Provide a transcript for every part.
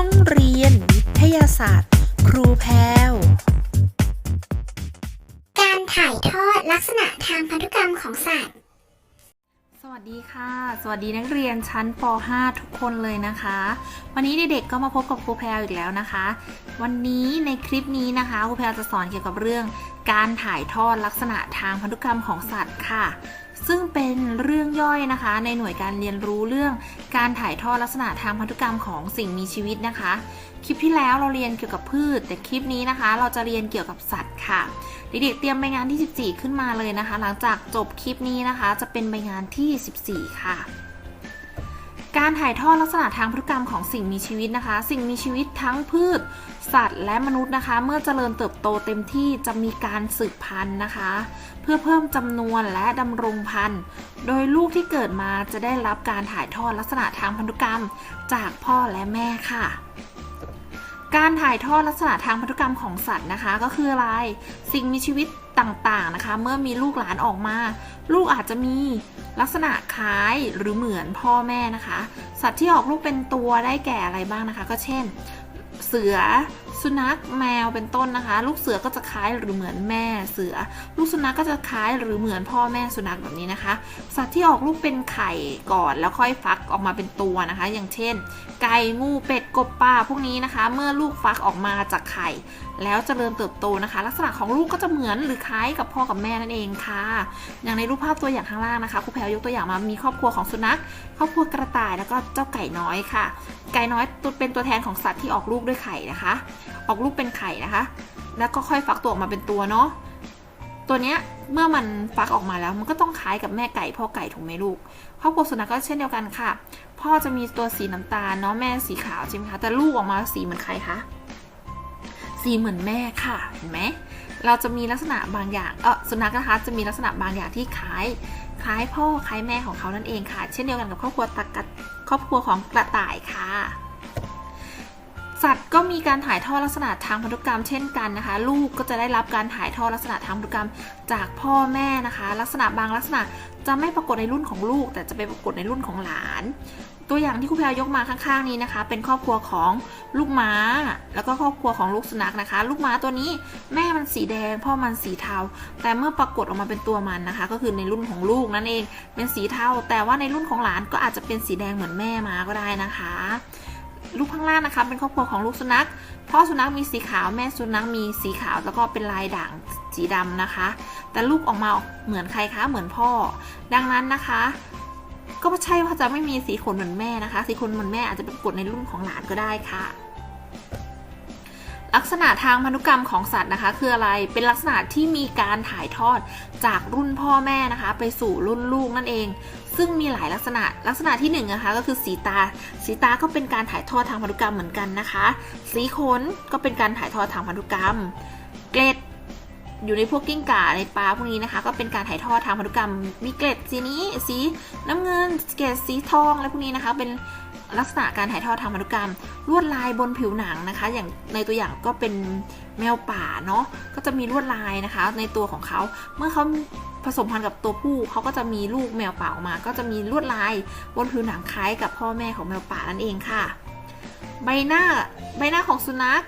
ห้องเรียนวิทยาศาสตร์ ครูแพรวการถ่ายทอดลักษณะทางพันธุกรรมของสัตว์ สวัสดีค่ะ สวัสดีนักเรียนชั้นป .5 ทุกคนเลยนะคะ วันนี้เด็กๆก็มาพบกับครูแพรวอีกแล้วนะคะ วันนี้ในคลิปนี้นะคะครูแพรวจะสอนเกี่ยวกับเรื่อง การถ่ายทอดลักษณะทางพันธุกรรมของสัตว์ค่ะ ซึ่งเป็นเรื่องย่อยนะคะ ในหน่วยการเรียนรู้เรื่องการถ่ายทอดลักษณะทางพันธุกรรมของสิ่งมีชีวิตนะคะ คลิปที่แล้วเราเรียนเกี่ยวกับพืช แต่คลิปนี้นะคะ เราจะเรียนเกี่ยวกับสัตว์ค่ะเด็กๆเตรียมใบงานที่ 14 ขึ้นมาเลยนะคะ หลังจากจบคลิปนี้นะคะ จะเป็นใบงานที่ 14 ค่ะ การถ่ายทอดลักษณะทางพันธุกรรมของสิ่งมีชีวิตนะคะ สิ่งมีชีวิตทั้งพืช สัตว์ และมนุษย์นะคะ เมื่อเจริญเติบโตเต็มที่จะมีการสืบพันธุ์นะคะ เพื่อเพิ่มจำนวนและดำรงพันธุ์ โดยลูกที่เกิดมาจะได้รับการถ่ายทอดลักษณะทางพันธุกรรมจากพ่อและแม่ค่ะการถ่ายทอดลักษณะทางพันธุกรรมของสัตว์นะคะ ก็คืออะไร สิ่งมีชีวิตต่างๆนะคะ เมื่อมีลูกหลานออกมา ลูกอาจจะมีลักษณะคล้ายหรือเหมือนพ่อแม่นะคะ สัตว์ที่ออกลูกเป็นตัวได้แก่อะไรบ้างนะคะ ก็เช่น เสือ สุนัขแมวเป็นต้นนะคะ ลูกเสือก็จะคล้ายหรือเหมือนแม่เสือ ลูกสุนัขก็จะคล้ายหรือเหมือนพ่อแม่สุนัขแบบนี้นะคะ สัตว์ที่ออกลูกเป็นไข่ก่อนแล้วค่อยฟักออกมาเป็นตัวนะคะ อย่างเช่น ไก่งูเป็ดกบปลาพวกนี้นะคะ เมื่อลูกฟักออกมาจากไข่ แล้วจเจริญเติบโตนะคะ ลักษณะของลูกก็จะเหมือนหรือคล้ายกับพ่อกับแม่นั่นเองค่ะ อย่างในรูปภาพตัวอย่างข้างล่างนะคะครูแพรวยกตัวอย่างมามีครอบครัวของสุนัขครอบครัวกระต่ายแล้วก็เจ้าไก่น้อยค่ะ ไก่น้อยตัวเป็นตัวแทนของสัตว์ที่ออกลูกด้วยไข่นะคะออกลูกเป็นไข่นะคะ แล้วก็ค่อยฟักตัวออกมาเป็นตัวเนาะตัวเนี้ยเมื่อมันฟักออกมาแล้ว มันก็ต้องคล้ายกับแม่ไก่พ่อไก่ถูกไหมลูกครอบครัวสุนัขก็เช่นเดียวกันค่ะ พ่อจะมีตัวสีน้ำตาลเนาะแม่สีขาวใช่ไหมคะแต่ลูกออกมาสีเหมือนใครคะสีเหมือนแม่ค่ะเห็นไหมเราจะมีลักษณะบางอย่างเออสุนัขนะคะจะมีลักษณะบางอย่างที่คล้ายคล้ายพ่อคล้ายแม่ของเขานั่นเองค่ะ เช่นเดียวกันกับครอบครัวตะกัดครอบครัวของกระต่ายค่ะ สัตว์ก็มีการถ่ายทอดลักษณะทางพันธุกรรมเช่นกันนะคะ ลูกก็จะได้รับการถ่ายทอดลักษณะทางพันธุกรรมจากพ่อแม่นะคะ ลักษณะบางลักษณะจะไม่ปรากฏในรุ่นของลูก แต่จะไปปรากฏในรุ่นของหลาน ตัวอย่างที่ครูแพรยกมาข้างๆนี้นะคะ เป็นครอบครัวของลูกม้า แล้วก็ครอบครัวของลูกสุนัขนะคะ ลูกม้าตัวนี้แม่มันสีแดง พ่อมันสีเทา แต่เมื่อปรากฏออกมาเป็นตัวมันนะคะ ก็คือในรุ่นของลูกนั่นเองเป็นสีเทา แต่ว่าในรุ่นของหลานก็อาจจะเป็นสีแดงเหมือนแม่มาก็ได้นะคะ ลูกข้างล่างนะคะ เป็นครอบครัวของลูกสุนัข พ่อสุนัขมีสีขาว แม่สุนัขมีสีขาว แล้วก็เป็นลายด่างสีดำนะคะ แต่ลูกออกมาเหมือนใครคะ เหมือนพ่อ ดังนั้นนะคะ ก็ไม่ใช่ว่าจะไม่มีสีขนเหมือนแม่นะคะ สีขนเหมือนแม่อาจจะเป็นกดในรุ่นของหลานก็ได้ค่ะ ลักษณะทางพันธุกรรมของสัตว์นะคะคืออะไร เป็นลักษณะที่มีการถ่ายทอดจากรุ่นพ่อแม่นะคะ ไปสู่รุ่นลูกนั่นเอง ซึ่งมีหลายลักษณะ ลักษณะที่หนึ่งนะคะก็คือสีตา สีตาก็เป็นการถ่ายทอดทางพันธุกรรมเหมือนกันนะคะ สีขนก็เป็นการถ่ายทอดทางพันธุกรรม เกล็ดอยู่ในพวกกิ้งก่าในปลาพวกนี้นะคะ ก็เป็นการถ่ายทอดทางพันธุกรรม มีเกล็ดสีนี้สีน้ำเงินเกล็ดสีทองอะไรพวกนี้นะคะ เป็น ลักษณะการถ่ายทอดทางพันธุกรรม ลวดลายบนผิวหนังนะคะ อย่างในตัวอย่างก็เป็นแมวป่าเนาะก็จะมีลวดลายนะคะ ในตัวของเขา เมื่อเขาผสมพันธุ์กับตัวผู้เขาก็จะมีลูกแมวป่าออกมา ก็จะมีลวดลายบนผิวหนังคล้ายกับพ่อแม่ของแมวป่านั่นเองค่ะ ใบหน้าใบหน้าของสุนัข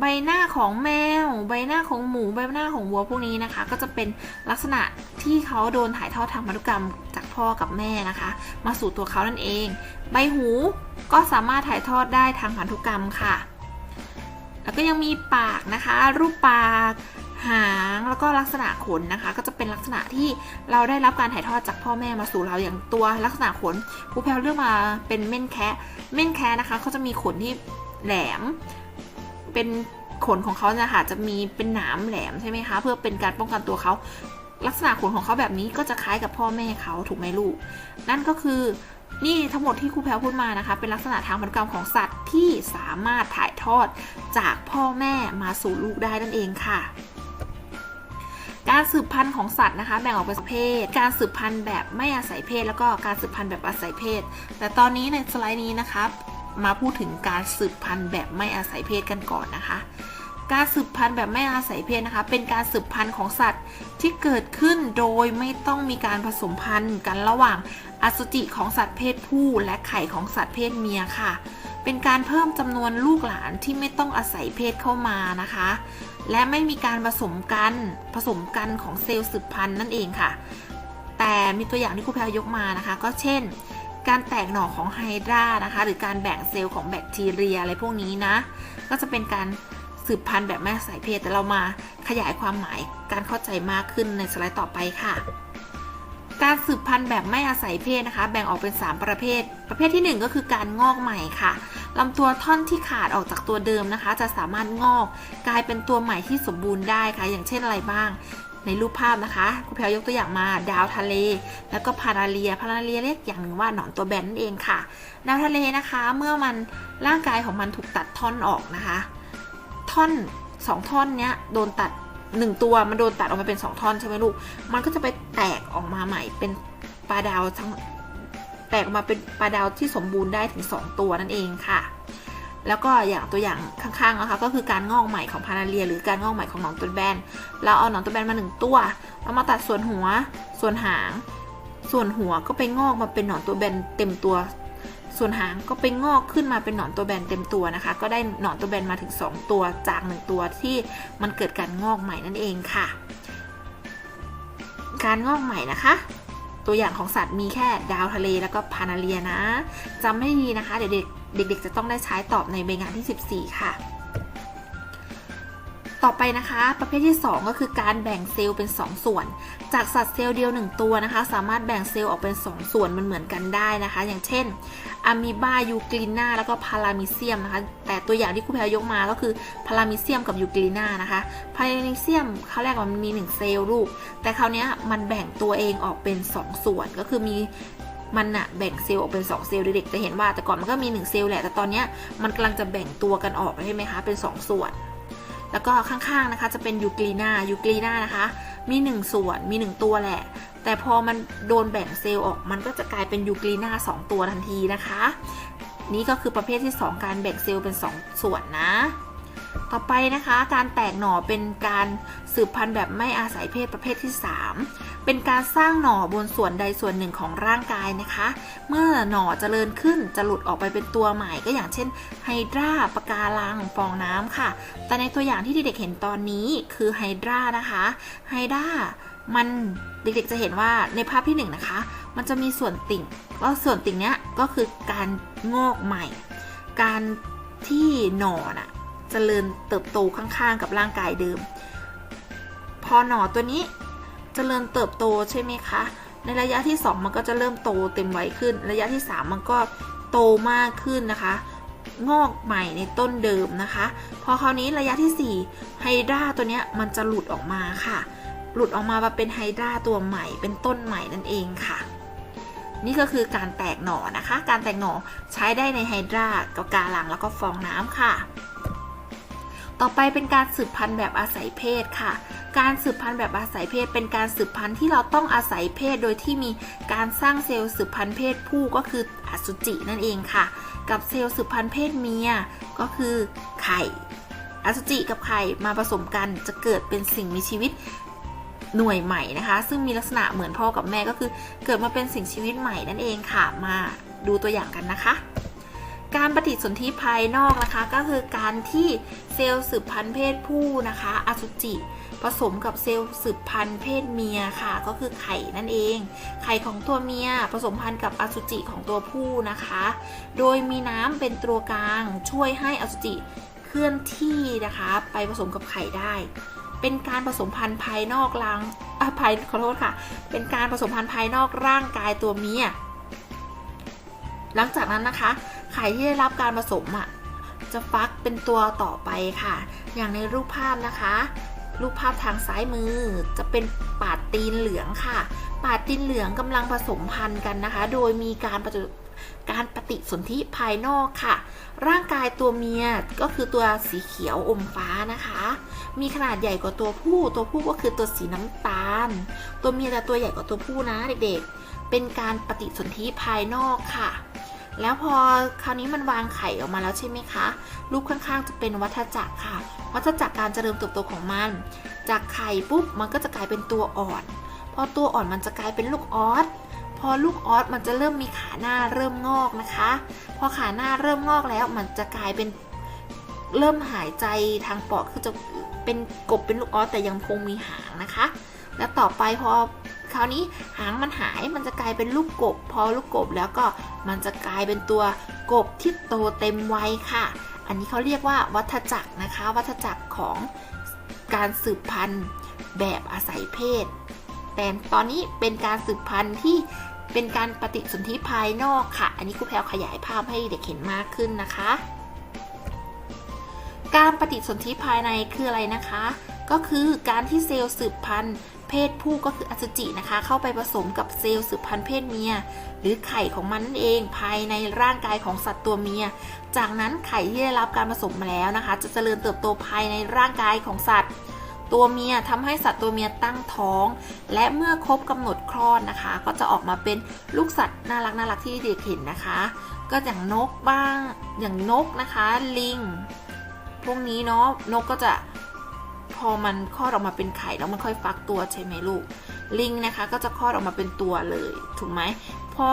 ใบหน้าของแมว ใบหน้าของหมู ใบหน้าของวัวพวกนี้นะคะ ก็จะเป็นลักษณะที่เขาโดนถ่ายทอดทางพันธุกรรมจากพ่อกับแม่นะคะ มาสู่ตัวเขานั่นเอง ใบหูก็สามารถถ่ายทอดได้ทางพันธุกรรมค่ะ แล้วก็ยังมีปากนะคะ รูปปากหางแล้วก็ลักษณะขนนะคะ ก็จะเป็นลักษณะที่เราได้รับการถ่ายทอดจากพ่อแม่มาสู่เราอย่างตัวลักษณะขนครูแพลวเลือกมาเป็นเม่นแคะเม่นแคะนะคะเขาจะมีขนที่แหลม เป็นขนของเขาเนี่ยค่ะจะมีเป็นหนามแหลมใช่ไหมคะเพื่อเป็นการป้องกันตัวเขาลักษณะขนของเขาแบบนี้ก็จะคล้ายกับพ่อแม่เขาถูกไหมลูก นั่นก็คือนี่ทั้งหมดที่ครูแพรวพูดมานะคะ เป็นลักษณะทางพันธุกรรมของสัตว์ที่สามารถถ่ายทอดจากพ่อแม่มาสู่ลูกได้นั่นเองค่ะ การสืบพันธุ์ของสัตว์นะคะ แบ่งออกเป็นเภทการสืบพันธุ์แบบไม่อาศัยเพศ แล้วก็การสืบพันธุ์แบบอาศัยเพศ แต่ตอนนี้ในสไลด์นี้นะคะ มาพูดถึงการสืบพันธุ์แบบไม่อาศัยเพศกันก่อนนะคะ การสืบพันธุ์แบบไม่อาศัยเพศนะคะ เป็นการสืบพันธุ์ของสัตว์ที่เกิดขึ้นโดยไม่ต้องมีการผสมพันธุ์กันระหว่างอสุจิของสัตว์เพศผู้และไข่ของสัตว์เพศเมียค่ะ เป็นการเพิ่มจำนวนลูกหลานที่ไม่ต้องอาศัยเพศเข้ามานะคะ และไม่มีการผสมกันผสมกันของเซลล์สืบพันธุ์นั่นเองค่ะ แต่มีตัวอย่างที่ครูแพรยกมานะคะ ก็เช่น การแตกหน่อของไฮดรานะคะ หรือการแบ่งเซลล์ของแบคทีเรียอะไรพวกนี้นะ ก็จะเป็นการสืบพันธุ์แบบไม่อายเพศแต่เรามาขยายความหมายการเข้าใจมากขึ้นในสไลด์ต่อไปค่ะ การสืบพันธุ์แบบไม่อาศัยเพศนะคะ แบ่งออกเป็น 3 ประเภท ประเภททีหนึ่1 ก็คือการงอกใหม่ค่ะลำตัวท่อนที่ขาดออกจากตัวเดิมนะคะ จะสามารถงอก กลายเป็นตัวใหม่ที่สมบูรณ์ได้ค่ะ อย่างเช่นอะไรบ้าง ในรูปภาพนะคะครูแพรวยกตัวอย่างมาดาวทะเล แล้วก็พาราเลียพาราเลียเรียกอย่างหนึ่งว่าหนอนตัวแบนนั่นเองค่ะ ดาวทะเลนะคะ เมื่อมันร่างกายของมันถูกตัดท่อนออกนะคะ ท่อนสองท่อนเนี้ยโดนตัดหนึ่งตัวมันโดนตัดออกมาเป็นสองท่อนใช่ไหมลูก มันก็จะไปแตกออกมาใหม่เป็นปลาดาวทั้งแตกออกมาเป็นปลาดาวที่สมบูรณ์ได้ถึง 2 ตัวนั่นเองค่ะ แล้วก็อย่างตัวอย่างข้างๆนะคะก็คือการงอกใหม่ของพาราเลีย หรือการงอกใหม่ของหนอนตัวแบน เราเอาหนอนตัวแบนมาหนึ่งตัวเรามาตัดส่วนหัว ส่วนหาง ส่วนหัวก็ไปงอกมาเป็นหนอนตัวแบนเต็มตัว ส่วนหางก็ไปงอกขึ้นมาเป็นหนอนตัวแบนเต็มตัวนะคะ ก็ได้หนอนตัวแบนมาถึง 2 ตัวจาก 1 ตัวที่มันเกิดการงอกใหม่นั่นเองค่ะ การงอกใหม่นะคะตัวอย่างของสัตว์มีแค่ดาวทะเลแล้วก็พานาเลียนะจำไม่ดีนะคะเดี๋ยว เด็กๆ จะต้องได้ใช้ตอบในใบงานที่ 14 ค่ะ ต่อไปนะคะ ประเภทที่ 2 ก็คือการแบ่งเซลล์เป็น 2 ส่วน จากสัตว์เซลล์เดียว 1 ตัวนะคะ สามารถแบ่งเซลล์ออกเป็น 2 ส่วนมันเหมือนกันได้นะคะ อย่างเช่นอะมีบายูกลินาแล้วก็พารามิเซียมนะคะ แต่ตัวอย่างที่ครูแพรยกมาก็คือพารามิเซียมกับยูกลินานะคะ พารามิเซียมเขาแรกมันมี 1 เซลล์ลูก แต่คราวนี้มันแบ่งตัวเองออกเป็น 2 ส่วนก็คือมี มันอะแบ่งเซลล์ออกเป็น 2 เซลล์เด็กๆจะเห็นว่าแต่ก่อนมันก็มี 1 เซลล์แหละ แต่ตอนนี้มันกำลังจะแบ่งตัวกันออกใช่ไหมคะ เป็น 2 ส่วน แล้วก็ข้างๆนะคะจะเป็นยูกลีนายูกลีนานะคะ มี 1 ส่วน มี 1 ตัวแหละ แต่พอมันโดนแบ่งเซลล์ออก มันก็จะกลายเป็นยูกลีนา2ตัวทันทีนะคะ นี่ก็คือประเภทที่ 2 การแบ่งเซลล์เป็น 2 ส่วนนะ ต่อไปนะคะการแตกหน่อเป็นการสืบพันธุ์แบบไม่อาศัยเพศประเภทที่ 3 เป็นการสร้างหน่อบนส่วนใดส่วนหนึ่งของร่างกายนะคะ เมื่อหน่อเจริญขึ้นจะหลุดออกไปเป็นตัวใหม่ก็อย่างเช่นไฮดราปะการังฟองน้ำค่ะ แต่ในตัวอย่างที่เด็กๆเห็นตอนนี้คือไฮดรานะคะไฮดรามันเด็กๆจะเห็นว่าในภาพที่1นงนะคะ มันจะมีส่วนติ่งก็ส่วนติ่งเนี้ยก็คือการงอกใหม่ การที่หน่อน่ะ เจริญเติบโตข้างๆ กับร่างกายเดิม พอหน่อตัวนี้เจริญเติบโตใช่ไหมคะ ในระยะที่ 2 มันก็จะเริ่มโตเต็มวัยขึ้น ระยะที่ 3 มันก็โตมากขึ้นนะคะ งอกใหม่ในต้นเดิมนะคะ พอคราวนี้ระยะที่ 4 ไฮดราตัวเนี้ยมันจะหลุดออกมาค่ะ หลุดออกมามาเป็นไฮดราตัวใหม่ เป็นต้นใหม่นั่นเองค่ะนี่ก็คือการแตกหน่อนะคะ การแตกหน่อใช้ได้ในไฮดรากับกาลังแล้วก็ฟองน้ำค่ะ ต่อไปเป็นการสืบพันธุ์แบบอาศัยเพศค่ะ การสืบพันธุ์แบบอาศัยเพศ เป็นการสืบพันธุ์ที่เราต้องอาศัยเพศ โดยที่มีการสร้างเซลล์สืบพันธุ์เพศผู้ก็คืออสุจินั่นเองค่ะ กับเซลล์สืบพันธุ์เพศเมียก็คือไข่อสุจิกับไข่มาผสมกันจะเกิดเป็นสิ่งมีชีวิตหน่วยใหม่นะคะ ซึ่งมีลักษณะเหมือนพ่อกับแม่ก็คือ เกิดมาเป็นสิ่งชีวิตใหม่นั่นเองค่ะ มาดูตัวอย่างกันนะคะ การปฏิสนธิภายนอกนะคะ ก็คือการที่เซลล์สืบพันธุ์เพศผู้นะคะ อสุจิผสมกับเซลล์สืบพันธุ์เพศเมียค่ะ ก็คือไข่นั่นเอง ไข่ของตัวเมียผสมพันธุ์กับอสุจิของตัวผู้นะคะ โดยมีน้ำเป็นตัวกลางช่วยให้อสุจิเคลื่อนที่นะคะ ไปผสมกับไข่ได้ เป็นการผสมพันธุ์ภายนอกรังอภายขอโทษค่ะ เป็นการผสมพันธุ์ภายนอกร่างกายตัวเมียหลังจากนั้นนะคะ ไข่ที่ได้รับการผสมอะจะฟักเป็นตัวต่อไปค่ะ อย่างในรูปภาพนะคะ รูปภาพทางซ้ายมือจะเป็นปาดตีนเหลืองค่ะ ปาดตีนเหลืองกำลังผสมพันธุ์กันนะคะ โดยมีการปฏิการปฏิสนธิภายนอกค่ะ ร่างกายตัวเมียก็คือตัวสีเขียวอมฟ้านะคะ มีขนาดใหญ่กว่าตัวผู้ ตัวผู้ก็คือตัวสีน้ำตาล ตัวเมียจะตัวใหญ่กว่าตัวผู้นะเด็กๆ เป็นการปฏิสนธิภายนอกค่ะ แล้วพอคราวนี้มันวางไข่ออกมาแล้วใช่ไหมคะ รูปข้างๆจะเป็นวัฏจักรค่ะ วัฏจักรการเจริญเติบโตของมัน จากไข่ปุ๊บมันก็จะกลายเป็นตัวอ่อน พอตัวอ่อนมันจะกลายเป็นลูกออส พอลูกออสมันจะเริ่มมีขาหน้าเริ่มงอกนะคะ พอขาหน้าเริ่มงอกแล้วมันจะกลายเป็นเริ่มหายใจทางปอดคือจะเป็นกบเป็นลูกออสแต่ยังคงมีหางนะคะ แล้วต่อไปพอ คราวนี้หางมันหายมันจะกลายเป็นลูกกบ พอลูกกบแล้วก็มันจะกลายเป็นตัวกบที่โตเต็มวัยค่ะ อันนี้เขาเรียกว่าวัฏจักรนะคะ วัฏจักรของการสืบพันธุ์แบบอาศัยเพศ แต่ตอนนี้เป็นการสืบพันธุ์ที่เป็นการปฏิสนธิภายนอกค่ะ อันนี้ครูแพลวขยายภาพให้เด็กเห็นมากขึ้นนะคะ การปฏิสนธิภายในคืออะไรนะคะ ก็คือการที่เซลล์สืบพันธุ์ เพศผู้ก็คืออสุจินะคะ เข้าไปผสมกับเซลล์สืบพันธุ์เพศเมีย หรือไข่ของมันนั่นเองภายในร่างกายของสัตว์ตัวเมีย จากนั้นไข่ที่ได้รับการผสมมาแล้วนะคะ จะเจริญเติบโตภายในร่างกายของสัตว์ตัวเมียทำให้สัตว์ตัวเมียตั้งท้อง และเมื่อครบกำหนดคลอดนะคะ ก็จะออกมาเป็นลูกสัตว์น่ารักน่ารักที่เด็กเห็นนะคะ ก็อย่างนกบ้างอย่างนกนะคะ ลิง พวกนี้เนาะนกก็จะ อมันคลอดออกมาเป็นไข่แล้วมันค่อยฟักตัวใช่ไหมลูก ลิงนะคะก็จะคลอดออกมาเป็นตัวเลยถูกไหมพ่อ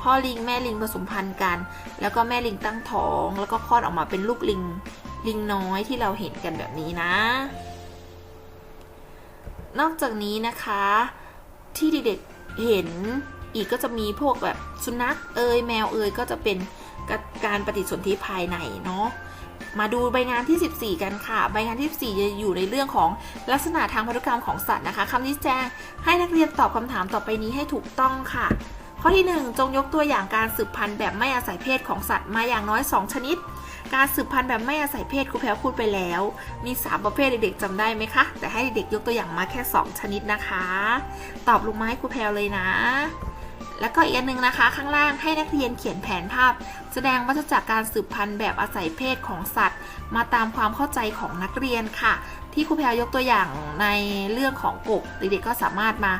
พ่อลิงแม่ลิงผสมพันธุ์กัน แล้วก็แม่ลิงตั้งท้อง แล้วก็คลอดออกมาเป็นลูกลิงลิงน้อยที่เราเห็นกันแบบนี้นะ นอกจากนี้นะคะที่เด็กๆเห็นอีกก็จะมีพวกแบบสุนัขเอยแมวเอยก็จะเป็นการปฏิสนธิภายในเนาะ มาดูใบงานที่ 14 กันค่ะ ใบงานที่ 14 จะอยู่ในเรื่องของลักษณะทางพันธุกรรมของสัตว์นะคะคำชี้แจงให้นักเรียนตอบคำถามต่อไปนี้ให้ถูกต้องค่ะ ข้อที่ 1 จงยกตัวอย่างการสืบพันธุ์แบบไม่อาศัยเพศของสัตว์มาอย่างน้อย 2 ชนิด การสืบพันธุ์แบบไม่อาศัยเพศครูแพรวพูดไปแล้ว มี 3 ประเภทเด็กๆจำได้ไหมคะ แต่ให้เด็กยกตัวอย่างมาแค่ 2 ชนิดนะคะ ตอบลงมาให้ครูแพรวเลยนะ แล้วก็อีกอันหนึงนะคะ ข้างล่างให้นักเรียนเขียนแผนภาพ แสดงวัฏจักรการสืบพันธุ์แบบอาศัยเพศของสัตว์ มาตามความเข้าใจของนักเรียนค่ะ ที่ครูแพรยกตัวอย่างในเรื่องของกบเด็กๆก็สามารถมา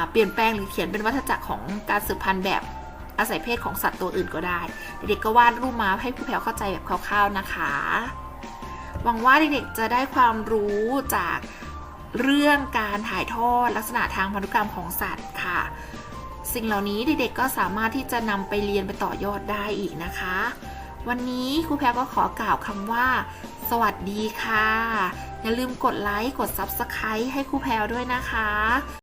าเปลี่ยนแปลงหรือเขียนเป็นวัฏจักรของการสืบพันธุ์แบบอาศัยเพศของสัตว์ตัวอื่นก็ได้ เด็กๆก็วาดรูปมาให้ครูแพรเข้าใจแบบคร่าวๆนะคะหวังว่าเด็กๆจะได้ความรู้จากเรื่องการถ่ายทอดลักษณะทางพันธุกรรมของสัตว์ค่ะ สิ่งเหล่านี้เด็กๆก็สามารถที่จะนำไปเรียนไปต่อยอดได้อีกนะคะ วันนี้ครูแพรก็ขอกล่าวคำว่า สวัสดีค่ะ อย่าลืมกดไลค์กด Subscribe ให้ครูแพรด้วยนะคะ